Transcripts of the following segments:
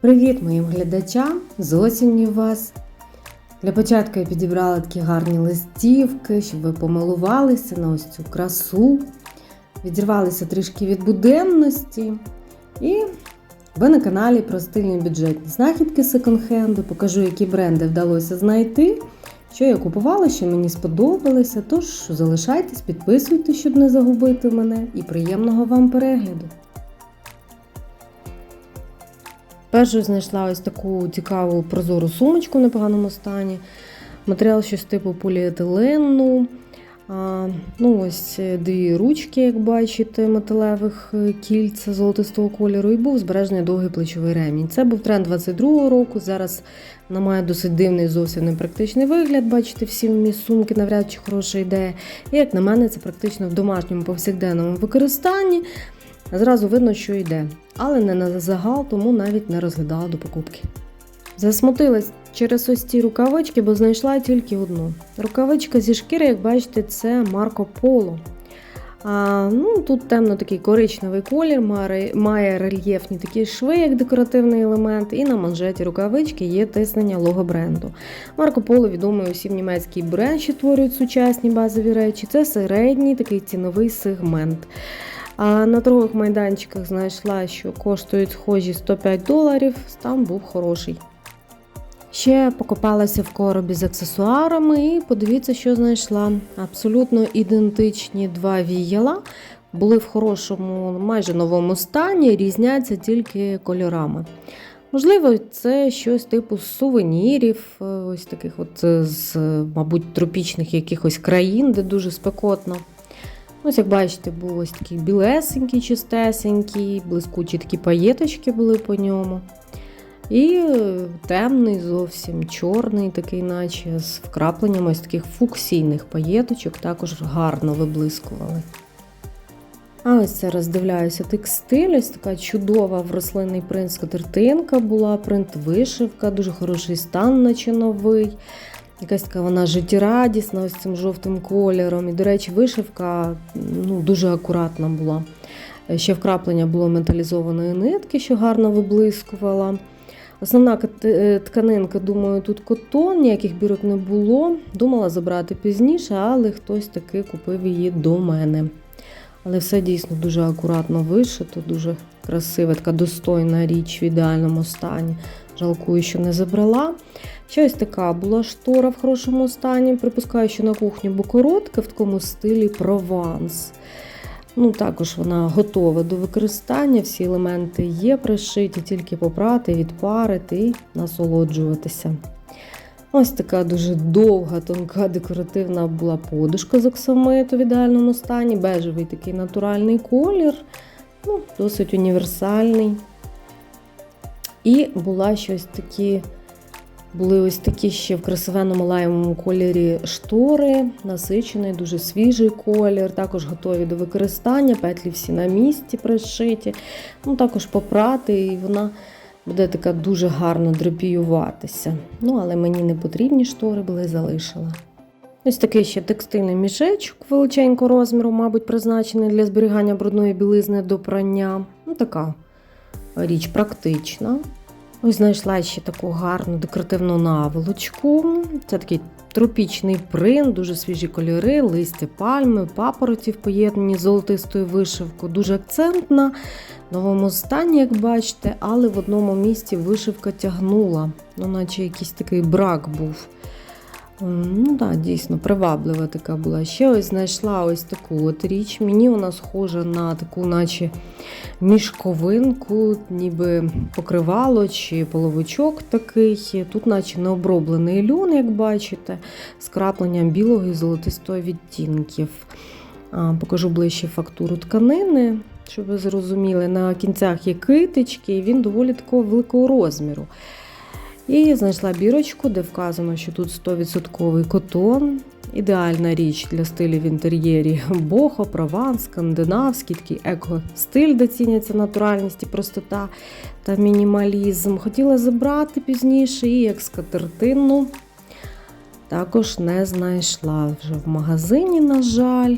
Привіт моїм глядачам! З осінню вас! Для початку я підібрала такі гарні листівки, щоб ви помилувалися на ось цю красу, відірвалися трішки від буденності. І ви на каналі про стильні бюджетні знахідки секонд-хенду. Покажу, які бренди вдалося знайти, що я купувала, що мені сподобалося. Тож залишайтесь, підписуйтесь, щоб не загубити мене, і приємного вам перегляду! Першу знайшла ось таку цікаву прозору сумочку в непоганому стані. Матеріал щось типу поліетилену. А, ну ось Дві ручки, як бачите, металевих кільця золотистого кольору, і був збережений довгий плечовий ремінь. Це був тренд 22-го року. Зараз вона має досить дивний, зовсім непрактичний вигляд. Бачите, всі мій сумки навряд чи хороша ідея. І як на мене, це практично в домашньому повсякденному використанні. Зразу видно, що йде, але не на загал, тому навіть не розглядала до покупки. Засмутилась через ось ці рукавички, бо знайшла тільки одну. Рукавичка зі шкіри, як бачите, це Марко Поло. А, ну, Тут темно такий коричневий колір, має, рельєфні такі шви, як декоративний елемент, і на манжеті рукавички є тиснення лого бренду. Марко Поло відомий усім німецький бренд, що створюють сучасні базові речі. Це середній такий ціновий сегмент. А на торгових майданчиках знайшла, що коштують схожі 105 доларів, стан був хороший. Ще покопалася в коробі з аксесуарами і подивіться, що знайшла. Абсолютно ідентичні два віяла. Були в хорошому, майже новому стані, різняться тільки кольорами. Можливо, це щось типу сувенірів, ось таких от з, мабуть, тропічних якихось країн, де дуже спекотно. Ось, як бачите, був ось такий білесенький, чистесенький, блискучі такі паєточки були по ньому. І темний, зовсім чорний, такий, наче з вкрапленням ось таких фуксійних паєточок, також гарно виблискували. А ось це роздивляюся текстиль, ось така чудова в рослинний принт скатертинка була, принт вишивка, дуже хороший стан, наче новий. Якась така вона життєрадісна, ось цим жовтим кольором. І, до речі, вишивка ну, дуже акуратна була. Ще вкраплення було металізованої нитки, що гарно виблискувала. Основна тканинка, думаю, тут котон, ніяких бірок не було. Думала забрати пізніше, але хтось таки купив її до мене. Але все дійсно дуже акуратно вишито, дуже красива, така достойна річ в ідеальному стані. Жалкую, що не забрала. Щось така була штора в хорошому стані. Припускаю, що на кухню, бо коротка в такому стилі прованс. Ну, Також вона готова до використання, всі елементи є пришиті, тільки попрати, відпарити і насолоджуватися. Ось така дуже довга, тонка, декоративна була подушка з оксамиту в ідеальному стані, бежевий такий натуральний колір, ну, досить універсальний. І була щось такі. Були ось такі ще в красивенному лаймовому кольорі штори, насичений, дуже свіжий колір, також готові до використання, петлі всі на місці пришиті. Ну, Також попрати, і вона буде така дуже гарно драпіюватися. Ну, Але мені не потрібні штори були, залишила. Ось такий ще текстильний мішечок величенького розміру, мабуть, призначений для зберігання брудної білизни до прання. Ну, Така річ практична. Ось знайшла ще таку гарну декоративну наволочку. Це такий тропічний принт, дуже свіжі кольори, листя пальми, папороті в поєднанні з золотистою вишивкою. Дуже акцентна, в новому стані, як бачите, але в одному місці вишивка тягнула, ну, наче якийсь такий брак був. Ну так, дійсно, приваблива така була. Ще ось знайшла ось таку от річ. Мені вона схожа на таку, наче мішковинку, ніби покривало чи половичок такий. Тут, наче необроблений льон, як бачите, з крапленням білого і золотистого відтінків. Покажу ближче фактуру тканини, щоб ви зрозуміли. На кінцях є китички, і він доволі такого великого розміру. І знайшла бірочку, де вказано, що тут 100% котон. Ідеальна річ для стилю в інтер'єрі бохо, прованс, скандинавський, такий еко-стиль, де ціняться натуральність і простота та мінімалізм. Хотіла забрати пізніше і як скатертину також не знайшла вже в магазині, на жаль.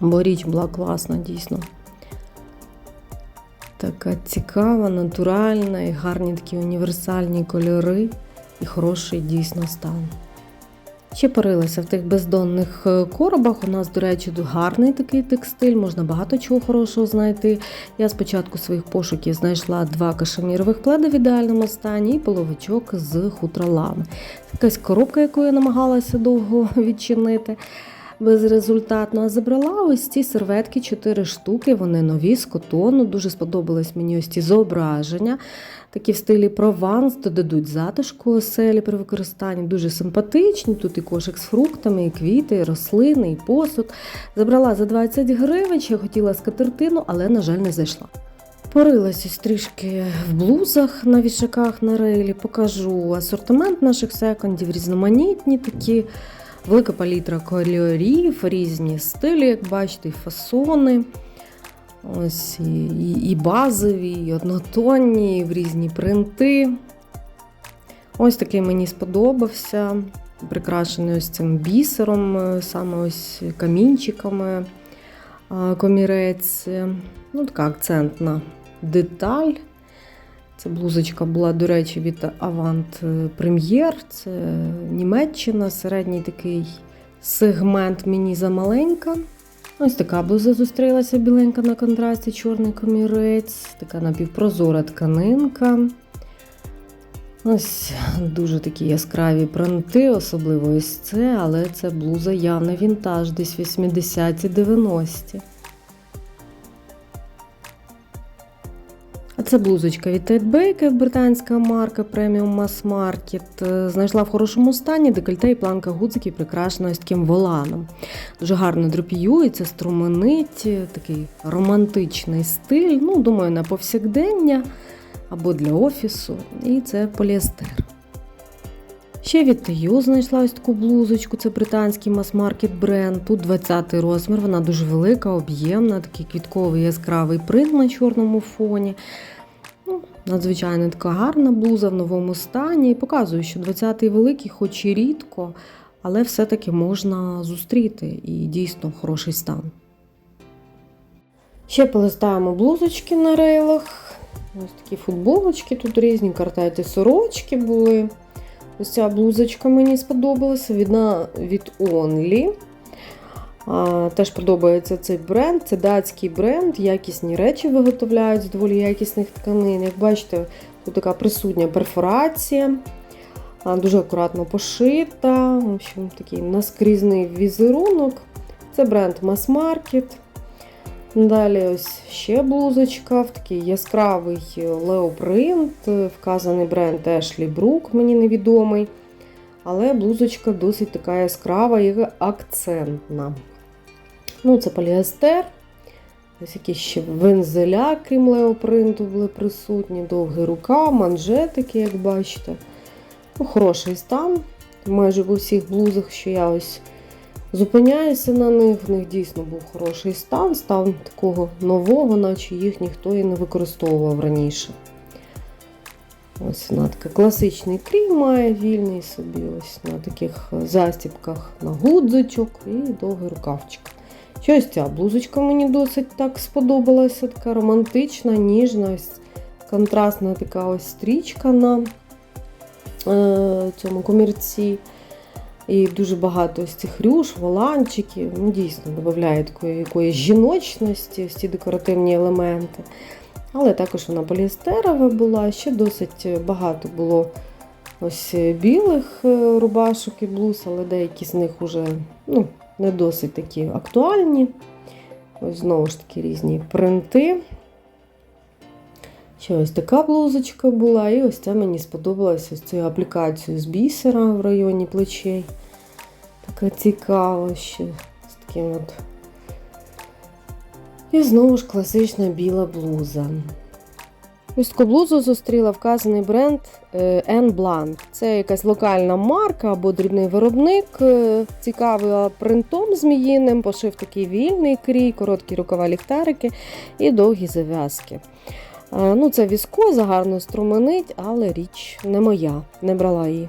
Бо річ була класна, дійсно. Така цікава, натуральна і гарні такі універсальні кольори і хороший дійсно стан. Ще парилася в тих бездонних е, коробах. У нас, до речі, гарний такий текстиль, можна багато чого хорошого знайти. Я спочатку своїх пошуків знайшла два кашемірових пледи в ідеальному стані і половичок з хутралами. Якась коробка, яку я намагалася довго відчинити. Безрезультатно а забрала ось ці серветки, 4 штуки. Вони нові з котону. Дуже сподобались мені ось ці зображення. Такі в стилі прованс, додадуть затишку оселі при використанні. Дуже симпатичні. Тут і кошик з фруктами, і квіти, і рослини, і посуд. Забрала за 20 гривень, ще хотіла скатертину, але, на жаль, не зайшла. Порилась ось трішки в блузах на вішаках на рейлі. Покажу асортимент наших секондів, різноманітні такі. Велика палітра кольорів, різні стилі, як бачите, і фасони. Ось і, і, базові, і однотонні, і в різні принти. Ось такий мені сподобався. Прикрашений ось цим бісером, е, саме ось камінчиками е, комірець. Ну, така акцентна деталь. Ця блузочка була, до речі, від Avant Premier. Це Німеччина, середній такий сегмент мені замаленька. Ось така блуза зустрілася біленька на контрасті, чорний комірець, така напівпрозора тканинка. Ось дуже такі яскраві принти, особливо ось це, але це блуза явно вінтаж, десь 80-90-ті. А це блузочка від Ted Baker, британська марка преміум Mass Market. Знайшла в хорошому стані декольте і планка гудзиків прикрашена ось таким воланом. Дуже гарно драпіюється, струменить, такий романтичний стиль. Ну, думаю, на повсякдення або для офісу. І це поліестер. Ще від Таю знайшла ось таку блузочку, це британський мас-маркет бренд. Тут 20-й розмір, вона дуже велика, об'ємна, такий квітковий яскравий принт на чорному фоні. Надзвичайно така гарна блуза в новому стані. Показую, що 20-й великий, хоч і рідко, але все-таки можна зустріти і дійсно хороший стан. Ще полистаємо блузочки на рейлах. Ось такі футболочки, тут різні картети сорочки були. Ось ця блузочка мені сподобалася від Only. Теж подобається цей бренд. Це датський бренд, якісні речі виготовляють з доволі якісних тканин. Як бачите, тут така присутня перфорація, дуже акуратно пошита. В общем, такий наскрізний візерунок. Це бренд Mass Market. Далі ось ще блузочка в такий яскравий леопринт, вказаний бренд Ashley Brook, мені невідомий. Але блузочка досить така яскрава і акцентна. Ну, Це поліестер. Ось якісь ще вензеля, крім леопринту, були присутні, довгий рукав, манжетики, як бачите. Ну, Хороший стан. Майже в усіх блузах, що я ось Зупиняюся на них, в них дійсно був хороший стан, стан такого нового, наче їх ніхто і не використовував раніше. Ось вона така класичний крій має вільний собі, ось на таких застіпках на гудзичок і довгий рукавчик. Щось ця блузочка мені досить так сподобалася, така романтична, ніжна, ось контрастна така ось стрічка на е, цьому комірці. І дуже багато ось цих рюш, воланчиків, ну, дійсно додає такої якоїсь жіночності, ось ці декоративні елементи. Але також вона поліестерова була, ще досить багато було ось білих е, рубашок і блуз, але деякі з них вже ну, не досить такі актуальні. Ось знову ж таки різні принти. Ще ось така блузочка була, і ось це мені сподобалося ось цю аплікацію з бісера в районі плечей. Така цікава ще з таким от. І знову ж класична біла блуза. Ось блузу зустріла вказаний бренд N Blanc. Це якась локальна марка або дрібний виробник. е, Цікавий принтом зміїним, пошив такий вільний крій, короткі рукава ліхтарики і довгі зав'язки. Е, Ну, Це віскоза, гарно струменить, але річ не моя, не брала її.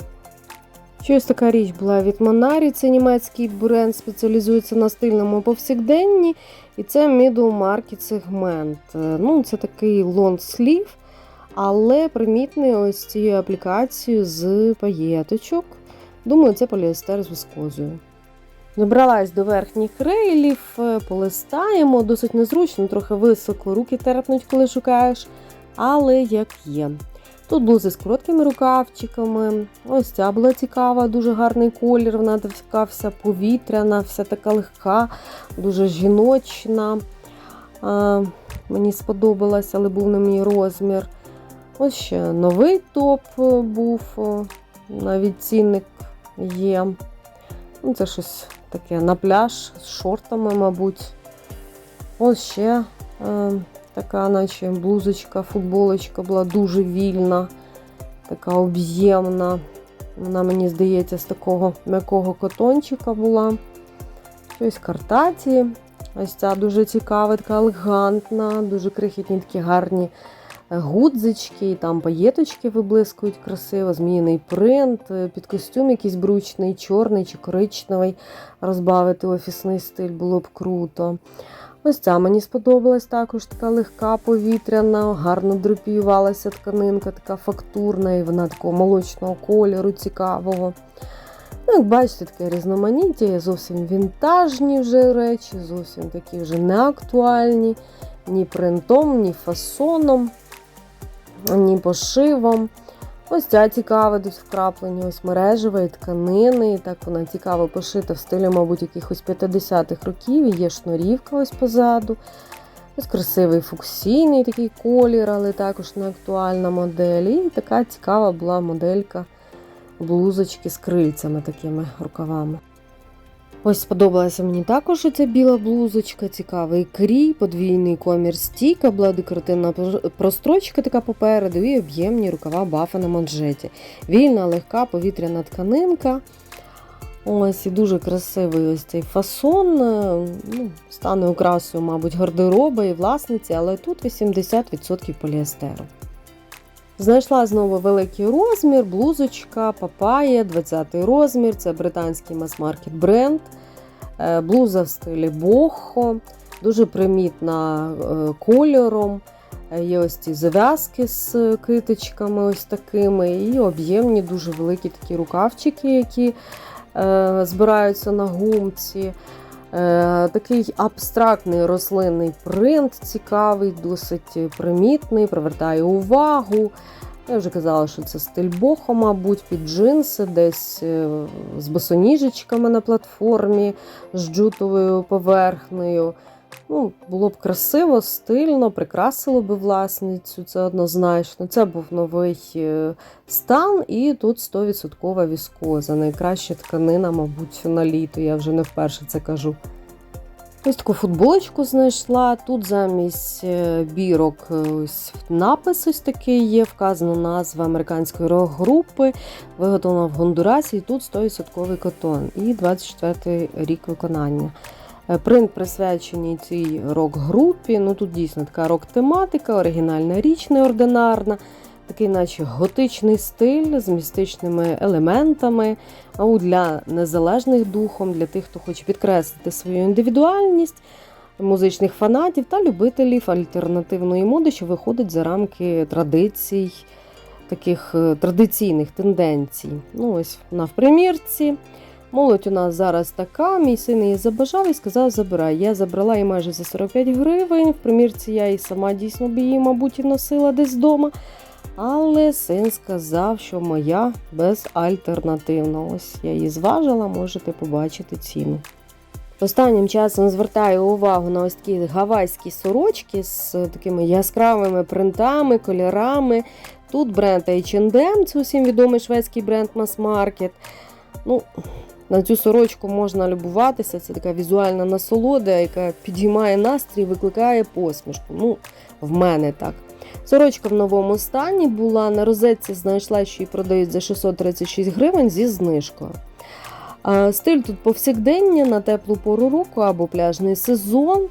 Ще ось така річ була від Монарі, це німецький бренд, спеціалізується на стильному повсякденні. І це middle market сегмент. Е, Ну, це такий лонг слів, але примітний ось цією аплікацією з паєточок. Думаю, це поліестер з віскозою. Добралась до верхніх рейлів, е, полистаємо, досить незручно, трохи високо, руки терпнуть, коли шукаєш, але як є. Тут блузи з короткими рукавчиками. Ось ця була цікава, дуже гарний колір. Вона така вся повітряна, вся така легка, дуже жіночна. А, мені сподобалась, але був не мій розмір. Ось ще новий топ е, був, о, навіть цінник є. Ну, Це щось таке на пляж з шортами, мабуть. Ось ще е, така, наче блузочка, футболочка була дуже вільна, така об'ємна. Вона, мені здається, з такого м'якого котончика була. Щось картаті. Ось ця дуже цікава, така елегантна, дуже крихітні такі гарні е, гудзички, там паєточки виблискують красиво, зміїний принт, е, під костюм якийсь бручний, чорний чи коричневий. Розбавити офісний стиль було б круто. Ось ця мені сподобалась також така легка, повітряна, гарно драпіювалася тканинка, така фактурна, і вона такого молочного кольору, цікавого. Ну, як бачите, таке різноманіття, є зовсім вінтажні вже речі, зовсім такі вже не актуальні, ні принтом, ні фасоном, ні пошивом. Ось ця цікава, тут вкраплені ось мережевої тканини. І так вона цікаво пошита в стилі, мабуть, якихось 50-х років. І Є шнурівка ось позаду. Ось красивий фуксійний такий колір, але також не актуальна модель. І така цікава була моделька блузочки з крильцями такими рукавами. Ось сподобалася мені також ця біла блузочка, цікавий крій, подвійний комір стійка, була декоративна прострочка така попереду і об'ємні рукава бафа на манжеті. Вільна, легка, повітряна тканинка. Ось і дуже красивий ось цей фасон. е, Ну, стане окрасою, мабуть, гардероба і власниці, але тут 80% поліестеру. Знайшла знову великий розмір, блузочка, папая, 20 розмір. Це британський мас-маркет бренд. Е, Блуза в стилі бохо, дуже примітна е, кольором. Е, Є ось ці зав'язки з китичками, ось такими, і об'ємні, дуже великі такі рукавчики, які збираються на гумці. Е, Такий абстрактний рослинний принт, цікавий, досить примітний, привертає увагу. Я вже казала, що це стиль бохо, мабуть, під джинси, десь е, з босоніжечками на платформі, з джутовою поверхнею. Ну, Було б красиво, стильно, прикрасило би власницю, це однозначно. Це був новий е, стан, і тут 100% віскоза. Найкраща тканина, мабуть, на літо. Я вже не вперше це кажу. Ось таку футболочку знайшла. Тут замість е, бірок е, ось напис ось такий є, вказана назва американської рок-групи, виготовлена в Гондурасі, і тут 100% котон і 24 рік виконання. Е, Принт присвячений цій рок-групі. Ну тут дійсно така рок-тематика, оригінальна річ, неординарна, такий, наче готичний стиль з містичними елементами. А для незалежних духом, для тих, хто хоче підкреслити свою індивідуальність, музичних фанатів та любителів альтернативної моди, що виходить за рамки традицій, таких е, традиційних тенденцій. Ну, ось вона в примірці. Молодь у нас зараз така. Мій син її забажав і сказав, забирай. Я забрала її майже за 45 гривень. В примірці я і сама дійсно б її, мабуть, і носила десь вдома. Але син сказав, що моя безальтернативна. Ось я її зважила, можете побачити ціну. Останнім часом звертаю увагу на ось такі гавайські сорочки з такими яскравими принтами, кольорами. Тут бренд H&M, це усім відомий шведський бренд Mass Market. Ну, на цю сорочку можна любуватися. Це така візуальна насолода, яка підіймає настрій, викликає посмішку. Ну, в мене так. Сорочка в новому стані була. На розетці знайшла, що її продають за 636 гривень зі знижкою. Стиль тут повсякдення на теплу пору року або пляжний сезон.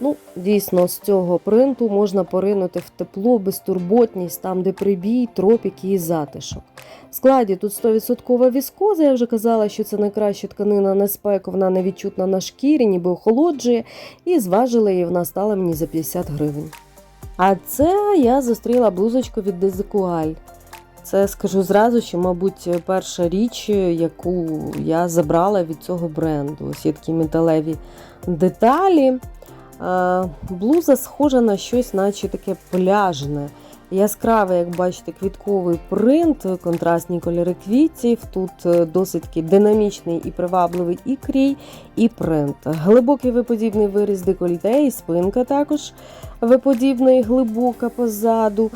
Ну, дійсно, з цього принту можна поринути в тепло, безтурботність, там, де прибій, тропіки і затишок. В складі тут 100% віскоза, я вже казала, що це найкраща тканина на спеку, вона невідчутна на шкірі, ніби охолоджує, і зважила її, вона стала мені за 50 гривень. А це я зустріла блузочку від Дезекуаль. Це скажу зразу, що, мабуть, перша річ, яку я забрала від цього бренду. Ось є такі металеві деталі. Е, Блуза схожа на щось, наче таке пляжне. Яскравий, як бачите, квітковий принт, контрастні кольори квітів. Тут е, досить динамічний і привабливий і крій, і принт. Глибокий виподібний виріз декольте, і спинка також виподібна і глибока позаду.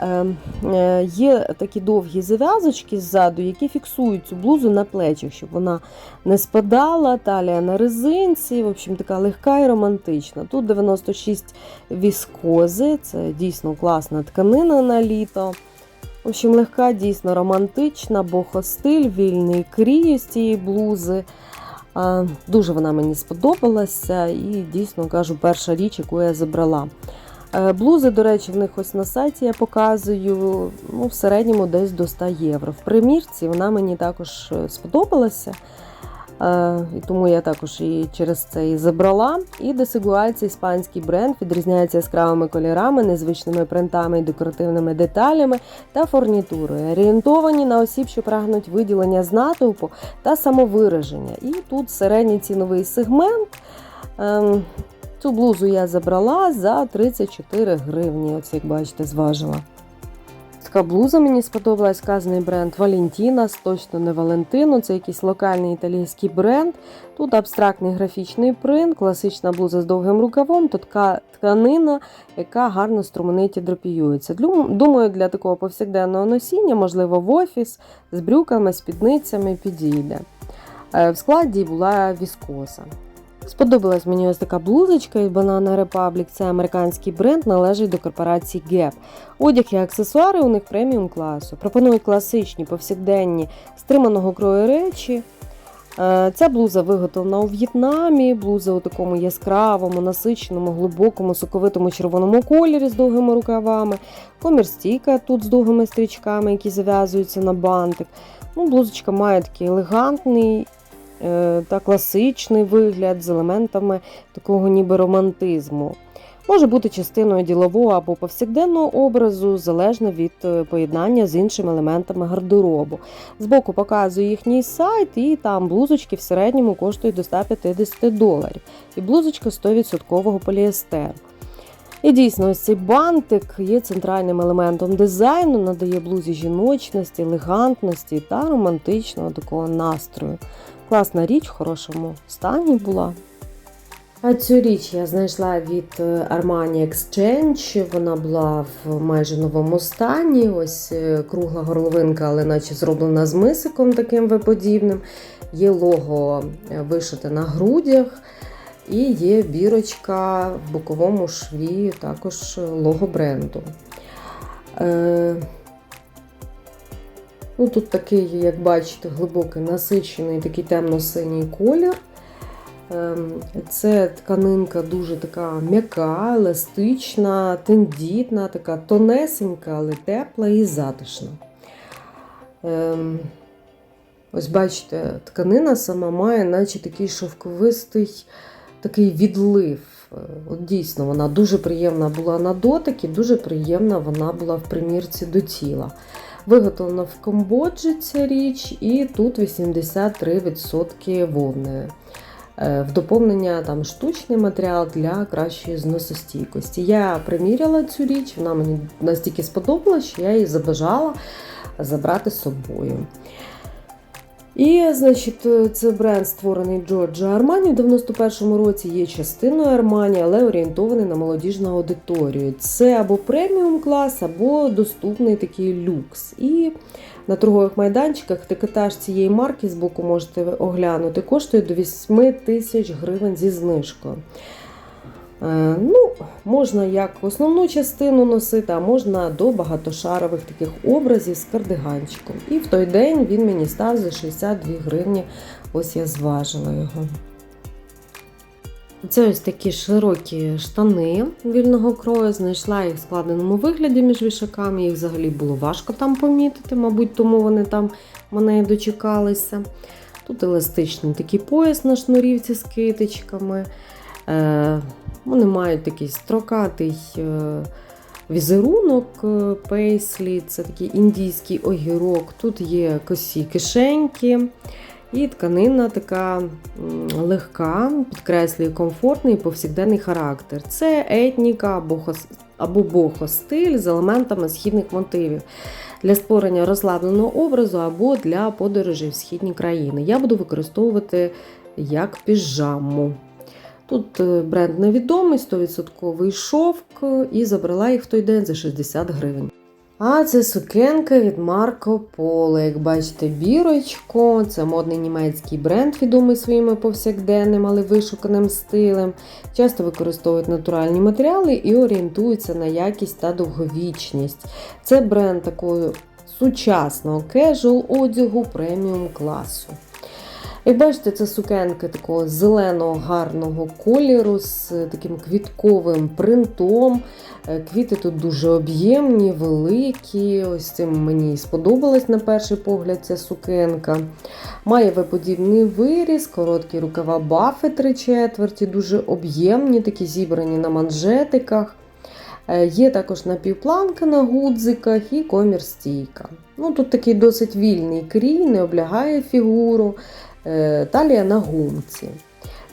Е, е, Є такі довгі зав'язочки ззаду, які фіксують цю блузу на плечах, щоб вона не спадала, талія на резинці, в общем, така легка і романтична. Тут 96 віскози, це дійсно класна тканина на літо. В общем, легка, дійсно романтична, бохостиль, вільний крій з цієї блузи. Дуже вона мені сподобалася і дійсно кажу, перша річ, яку я забрала. Е, Блузи, до речі, в них ось на сайті я показую ну, в середньому десь до 100 євро. В примірці вона мені також е, сподобалася. Е, тому я також її через це і забрала. І Desigual – це іспанський бренд, відрізняється яскравими кольорами, незвичними принтами і декоративними деталями та фурнітурою. Орієнтовані на осіб, що прагнуть виділення з натовпу та самовираження. І тут середній ціновий сегмент. Цю блузу я забрала за 34 гривні. Ось як бачите, зважила. Така блуза мені сподобалась, сказаний бренд Валентіна, точно не Валентино, це якийсь локальний італійський бренд. Тут абстрактний графічний принт, класична блуза з довгим рукавом, тут така тканина, яка гарно струменить і драпіюється. Думаю, для такого повсякденного носіння, можливо, в офіс з брюками, спідницями підійде. Е, В складі була віскоза. Сподобалась мені ось така блузочка від Banana Republic. Це американський бренд, належить до корпорації Gap. Одяг і аксесуари у них преміум класу. Пропонують класичні, повсякденні, стриманого крою речі. Е, Ця блуза виготовлена у В'єтнамі, блуза у такому яскравому, насиченому, глибокому, соковитому червоному кольорі з довгими рукавами. Комірстійка тут з довгими стрічками, які зав'язуються на бантик. Ну, Блузочка має такий елегантний та класичний вигляд з елементами такого ніби романтизму. Може бути частиною ділового або повсякденного образу, залежно від е, поєднання з іншими елементами гардеробу. Збоку показую їхній сайт, і там блузочки в середньому коштують до 150 доларів. І блузочка 100% поліестеру. І дійсно, ось цей бантик є центральним елементом дизайну, надає блузі жіночності, елегантності та романтичного такого настрою. Класна річ в хорошому стані була. А цю річ я знайшла від е, Armani Exchange. Вона була в майже новому стані. Ось е, кругла горловинка, але наче зроблена з мисиком таким виподібним. Є лого е, вишите на грудях. І є бірочка в боковому шві, також лого бренду. Ну, Тут такий, як бачите, глибокий насичений такий темно-синій колір. Е, це тканинка дуже така м'яка, еластична, тендітна, така тонесенька, але тепла і затишна. Е, ось бачите, тканина сама має, наче такий шовковистий такий відлив. От Дійсно, вона дуже приємна була на дотик і дуже приємна вона була в примірці до тіла. Виготовлена в Камбоджі ця річ, і тут 83% вовни. Е, В доповнення там штучний матеріал для кращої зносостійкості. Я приміряла цю річ, вона мені настільки сподобалась, що я її забажала забрати з собою. І, значить, це бренд створений Джорджо Армані. В 91-му році є частиною Армані, але орієнтований на молодіжну аудиторію. Це або преміум клас, або доступний такий люкс. І на торгових майданчиках трикотаж цієї марки з боку можете оглянути, коштує до 8 тисяч гривень зі знижкою. Е, Ну, Можна як основну частину носити, а можна до багатошарових таких образів з кардиганчиком. І в той день він мені став за 62 гривні. Ось я зважила його. Це ось такі широкі штани вільного крою. Знайшла їх в складеному вигляді між вішаками. Їх взагалі було важко там помітити, мабуть, тому вони там мене і дочекалися. Тут еластичний такий пояс на шнурівці з китичками. Вони мають такий строкатий е, візерунок е, пейслі, це такий індійський огірок. Тут є косі кишеньки. І тканина така легка, підкреслює комфортний і повсякденний характер. Це етніка або, хос- або бохо-стиль з елементами східних мотивів для створення розслабленого образу або для подорожей в східні країни. Я буду використовувати як піжаму. Тут е, бренд невідомий, 100% шовк, і забрала їх в той день за 60 гривень. А це сукенка від Марко Поло. Як бачите, бірочко. Це модний німецький бренд, відомий своїми повсякденним, але вишуканим стилем. Часто використовують натуральні матеріали і орієнтуються на якість та довговічність. Це бренд такого сучасного кежуал одягу преміум класу. Як бачите, це сукенки такого зеленого гарного кольору з таким квітковим принтом. Е, Квіти тут дуже об'ємні, великі. Ось цим мені сподобалась на перший погляд ця сукенка. Має виподібний виріз, короткі рукава бафи три четверті, дуже об'ємні, такі зібрані на манжетиках. Е, Є також напівпланка на гудзиках і комір стійка. Ну, тут такий досить вільний крій, не облягає фігуру, талія на гумці.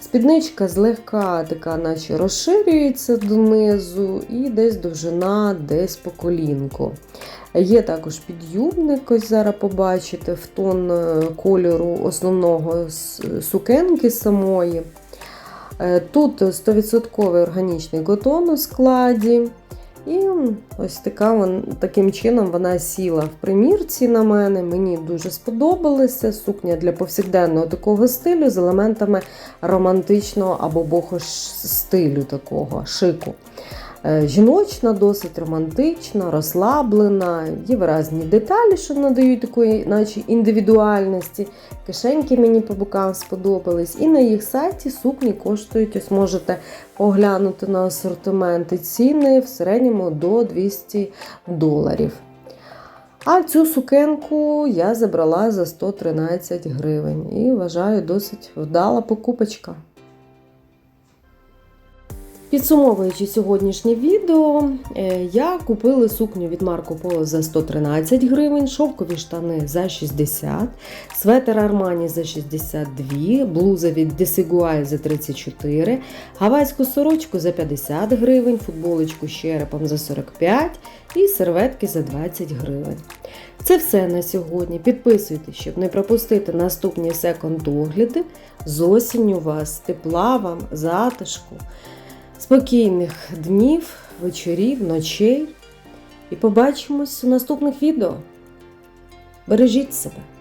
Спідничка злегка така, наче розширюється донизу, і десь довжина, десь по колінку. Є також підюбник, ось зараз побачите, в тон е, кольору основного сукенки самої. Е, Тут 100% органічний котон у складі. І ось така таким чином вона сіла в примірці на мене. Мені дуже сподобалася сукня для повсякденного такого стилю з елементами романтичного або бохо стилю такого шику. Е, Жіночна, досить романтична, розслаблена, є виразні деталі, що надають такої, наче індивідуальності. Кишеньки мені по бокам сподобались. І на їх сайті сукні коштують, ось можете поглянути на асортименти ціни в середньому до 200 доларів. А цю сукенку я забрала за 113 гривень і вважаю досить вдала покупочка. Підсумовуючи сьогоднішнє відео, е, я купила сукню від Марко Поло за 113 гривень, шовкові штани за 60, светер Армані за 62, блуза від Desigual за 34, гавайську сорочку за 50 гривень, футболочку з черепом за 45 і серветки за 20 гривень. Це все на сьогодні. Підписуйтесь, щоб не пропустити наступні секонд-огляди. З осінню вас, тепла вам, затишку спокійних днів, вечорів, ночей. І побачимось у наступних відео. Бережіть себе!